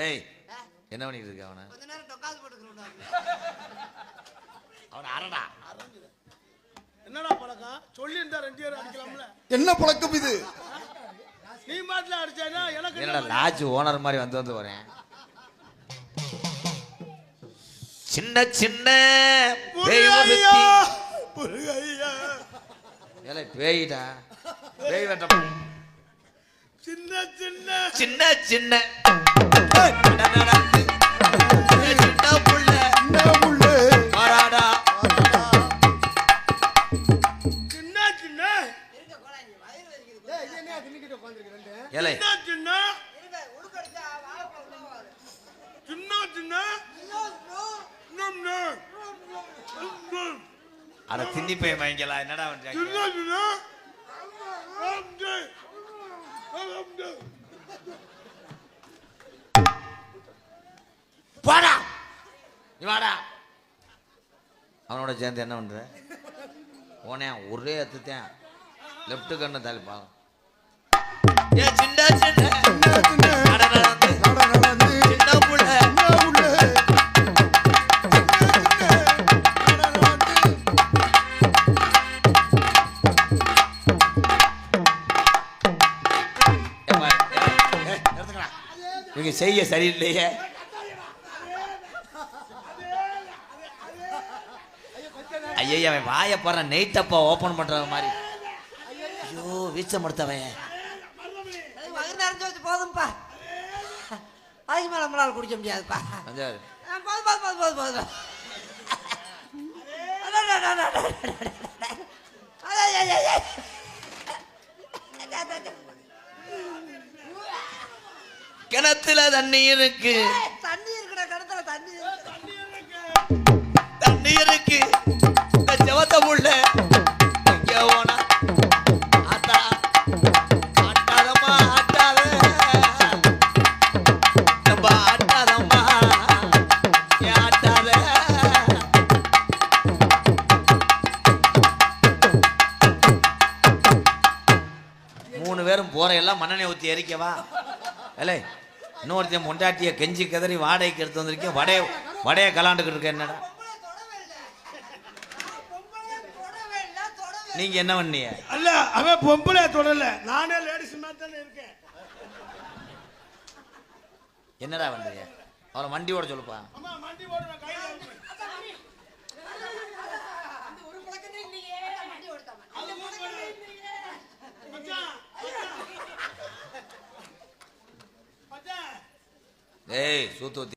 ஏய் என்ன பண்ணிட்டு இருக்க அவனை? கொஞ்ச நேரம் டொக்காது போட்டுக்கிறோம் அவனை அரடா என்னடா பழக்கம்? சொல்லி இருந்தா ரெண்டு பேரும் அடிக்கலாம்ல. என்ன பழக்கம் இது? நீ மாட்டில அடிச்சானா எனக்கு என்னடா லாட்ஜ் ஓனர் மாதிரி வந்து வந்து வரேன் சின்ன சின்ன பேய்டா. பேய் வெட்ட சின்ன சின்ன. சின்ன சின்ன. நடந்து, சின்ன புள்ள. என்ன முள்ளு? வாடா அவனோட சேர்ந்து என்ன பண்ற போனே ஒரே எத்துத்தேன் லெஃப்ட் கண்ணை தாலிப்பா ஏ சின்ன சின்ன சின்ன சின்ன நட நடந்து, நட நடந்து சின்ன புள்ள என்ன முள்ளு? சின்ன சின்ன நட நடந்து ஏப்பா, ஏ, ஏ, நிறுத்துங்கடா. இவங்க செய்ய சரியில்லையே ஐயா அவன் வாய பாரு நெய் டப்பா ஓபன் பண்ற மாதிரி. ஐயோ வீச்ச மடுத்தவன் வயிறு நிறைஞ்சு வச்சு போதும்ப்பா அதுக்கு மேல நம்மளால குடிக்க முடியாதுப்பா. போதும் போதும் போதும் போதும் போதும். அட, அட, அட, போற எல்லாம் மண்ணெண்ணெய் ஊத்தி எரிக்கவா? ஏலே இன்னொருத்தன் பொண்டாட்டிய கெஞ்சி கதறி வாடகைக்கு எடுத்து வந்திருக்கேன் வடைய வடைய கலாண்டுக்கிட்டு இருக்க என்னடா? இல்லை, இல்லை. நீங்க என்ன பண்ணீங்க? அல்ல அவன் பொம்பளை தொடல. நானே லேடிஸ் மாதிரி இருக்கேன். என்னடா பண்றீங்க? அவளை வண்டி ஓட சொல்லுப்பா. 哎速度点